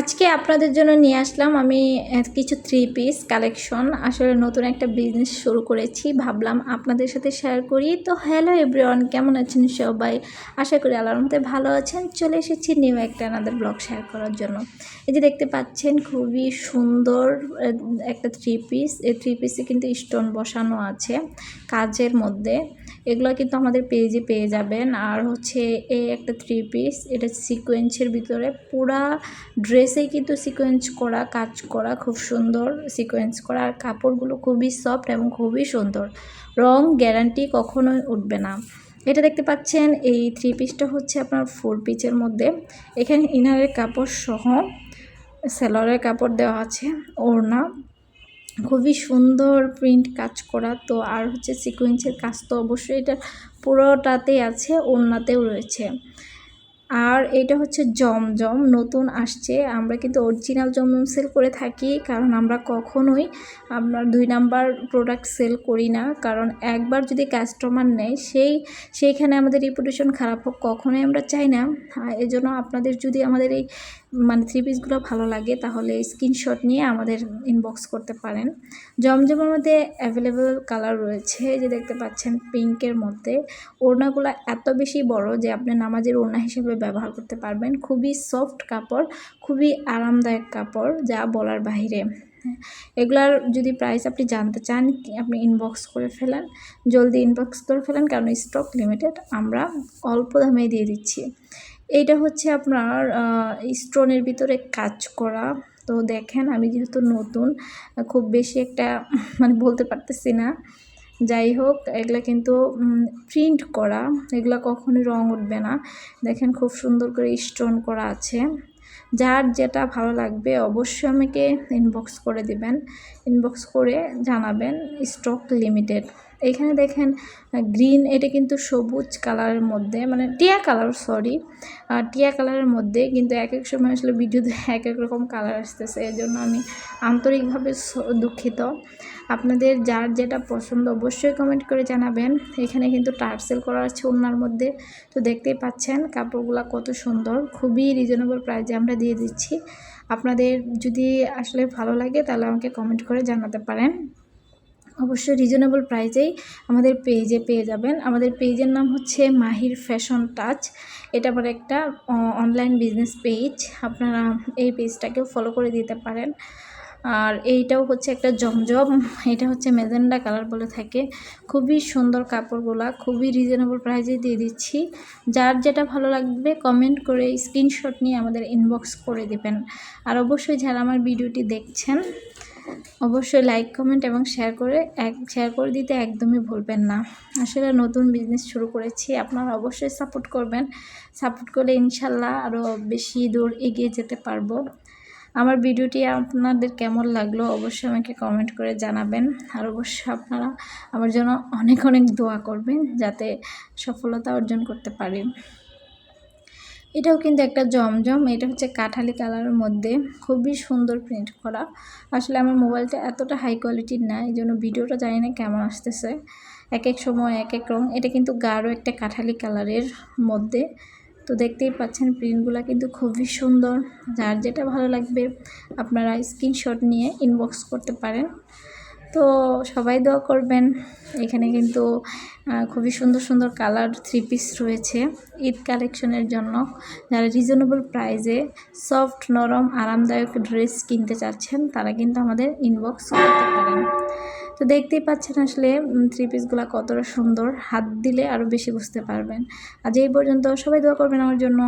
আজকে আপনাদের জন্য নিয়ে আসলাম আমি কিছু থ্রি পিস কালেকশন আসলে নতুন একটা বিজনেস শুরু করেছি। ভাবলাম আপনাদের সাথে শেয়ার করি। তো হ্যালো এভরিওয়ান কেমন আছেন সবাই? আশা করি আল্লাহর মধ্যে ভালো আছেন। চলে এসেছি নিউ একটা আনাদের ব্লগ শেয়ার করার জন্য। এই যে দেখতে পাচ্ছেন, খুবই সুন্দর একটা থ্রি পিস এই থ্রি পিসে কিন্তু স্টোন বসানো আছে কাজের মধ্যে। এগুলো কিন্তু আমাদের পেজে পেয়ে যাবেন। আর হচ্ছে এই একটা থ্রি পিস এটা সিকোয়েন্সের ভিতরে পুরা ড্রেসে কিন্তু সিকোয়েন্স করা, কাজ করা, খুব সুন্দর সিকোয়েন্স করা। আর কাপড়গুলো খুবই সফট এবং খুবই সুন্দর। রং গ্যারান্টি কখনোই উঠবে না। এটা দেখতে পাচ্ছেন, এই থ্রি পিসটা হচ্ছে আপনার ফোর পিচের মধ্যে। এখানে ইনারের কাপড় সহ সেলরের কাপড় দেওয়া আছে, ওড়না। খুবই সুন্দর প্রিন্ট কাজ করা। তো আর হচ্ছে সিকোয়েন্সের কাজ তো অবশ্যই এটা পুরোটাতেই আছে, ওড়নাতেও রয়েছে। আর এটা হচ্ছে জমজম, নতুন আসছে। আমরা কিন্তু অরিজিনাল জমজম সেল করে থাকি, কারণ আমরা কখনোই আমরা দুই নাম্বার প্রোডাক্ট সেল করি না। কারণ একবার যদি কাস্টমার নেয়, সেই, সেইখানে আমাদের রিপুটেশন খারাপ হোক, কখনোই আমরা চাই না। এজন্য আপনাদের যদি আমাদের এই মানে থ্রি পিসগুলো ভালো লাগে, তাহলে স্ক্রিনশট নিয়ে আমাদের ইনবক্স করতে পারেন। জমজমের মধ্যে অ্যাভেলেবেল কালার রয়েছে যে দেখতে পাচ্ছেন পিঙ্কের মধ্যে। ওড়নাগুলো এত বেশি বড় যে আপনি নামাজের ওড়না হিসেবে ব্যবহার করতে পারবেন। খুবই সফট কাপড়, খুবই আরামদায়ক কাপড়, যা বলার বাইরে এগুলার যদি প্রাইস আপনি জানতে চান, আপনি ইনবক্স করে ফেলেন, জলদি ইনবক্স করে ফেলেন, কারণ স্টক লিমিটেড আমরা অল্প দামে দিয়ে দিচ্ছি। এইটা হচ্ছে আপনার স্টোনের ভিতরে কাজ করা। তো দেখেন, আমি যেহেতু নতুন, খুব বেশি একটা মানে বলতে পারতেছি না। যাই হোক, এগুলা কিন্তু প্রিন্ট করা, এগুলা কখনোই রং উঠবে না। দেখেন খুব সুন্দর করে স্টোন করা আছে। যার যেটা ভালো লাগবে অবশ্যই আমাকে ইনবক্স করে দিবেন। ইনবক্স করে জানাবেন স্টক লিমিটেড এখানে দেখেন গ্রিন এটা কিন্তু সবুজ কালারের মধ্যে মানে টিয়া কালার সরি টিয়া কালারের মধ্যে কিন্তু এক এক সময় আসলে ভিডিওতে এক এক রকম কালার আসতেছে। এই জন্য আমি আন্তরিকভাবে দুঃখিত। আপনাদের যার যেটা পছন্দ অবশ্যই কমেন্ট করে জানাবেন। এখানে কিন্তু টার্সেল করা আছে ওনার মধ্যে। তো দেখতেই পাচ্ছেন কাপড়গুলো কত সুন্দর, খুবই রিজনেবল প্রাইসে আমরা দিয়ে দিচ্ছি। আপনাদের যদি আসলে ভালো লাগে তাহলে আমাকে কমেন্ট করে জানাতে পারেন। অবশ্যই রিজনেবল প্রাইসেই আমাদের পেজে পেয়ে যাবেন। আমাদের পেজের নাম হচ্ছে মাহির ফ্যাশন টাচ এটা আবার একটা অনলাইন বিজনেস পেজ আপনারা এই পেজটাকেও ফলো করে দিতে পারেন। আর এইটাও হচ্ছে একটা জমজম, এটা হচ্ছে মেজেন্ডা কালার বলে থাকে। খুবই সুন্দর কাপড়গুলা, খুবই রিজনেবল প্রাইসে দিয়ে দিচ্ছি। যার যেটা ভালো লাগবে কমেন্ট করে স্ক্রিনশট নিয়ে আমাদের ইনবক্স করে দেবেন। আর অবশ্যই যারা আমার ভিডিওটি দেখছেন অবশ্যই লাইক কমেন্ট এবং শেয়ার করে এক শেয়ার করে দিতে একদমই ভুলবেন না। আসলে নতুন বিজনেস শুরু করেছি, আপনারা অবশ্যই সাপোর্ট করবেন। সাপোর্ট করলে ইনশাল্লাহ আরও বেশি দূর এগিয়ে যেতে পারব। আমার ভিডিওটি আপনাদের কেমন লাগল অবশ্যই আমাকে কমেন্ট করে জানাবেন। আর অবশ্যই আপনারা আমার জন্য অনেক অনেক দোয়া করবেন যাতে সফলতা অর্জন করতে পারি। এটাও কিন্তু একটা জমজম, এটা হচ্ছে কাঠালি কালারের মধ্যে খুবই সুন্দর প্রিন্ট করা। আসলে আমার মোবাইলটা এতটা হাই কোয়ালিটির না, এই জন্য ভিডিওটা জানি না কেমন আসতেছে। এক এক সময় এক এক রং, এটা কিন্তু গাঢ় একটা কাঠালি কালারের মধ্যে। তো দেখতেই পাচ্ছেন প্রিন্টগুলো কিন্তু খুবই সুন্দর। যার যেটা ভালো লাগবে, আপনারা স্ক্রিনশট নিয়ে ইনবক্স করতে পারেন। তো সবাই দোয়া করবেন। এখানে কিন্তু খুবই সুন্দর সুন্দর কালার থ্রি পিস রয়েছে ঈদ কালেকশনের জন্য। যারা রিজনেবল প্রাইসে সফট নরম, আরামদায়ক ড্রেস কিনতে চাচ্ছেন, তারা কিন্তু আমাদের ইনবক্স করতে পারেন। তো দেখতেই পাচ্ছেন আসলে থ্রি পিসগুলো কতটা সুন্দর। হাত দিলে আরও বেশি বুঝতে পারবেন। আজ এই পর্যন্ত সবাই দোয়া করবেন আমার জন্য।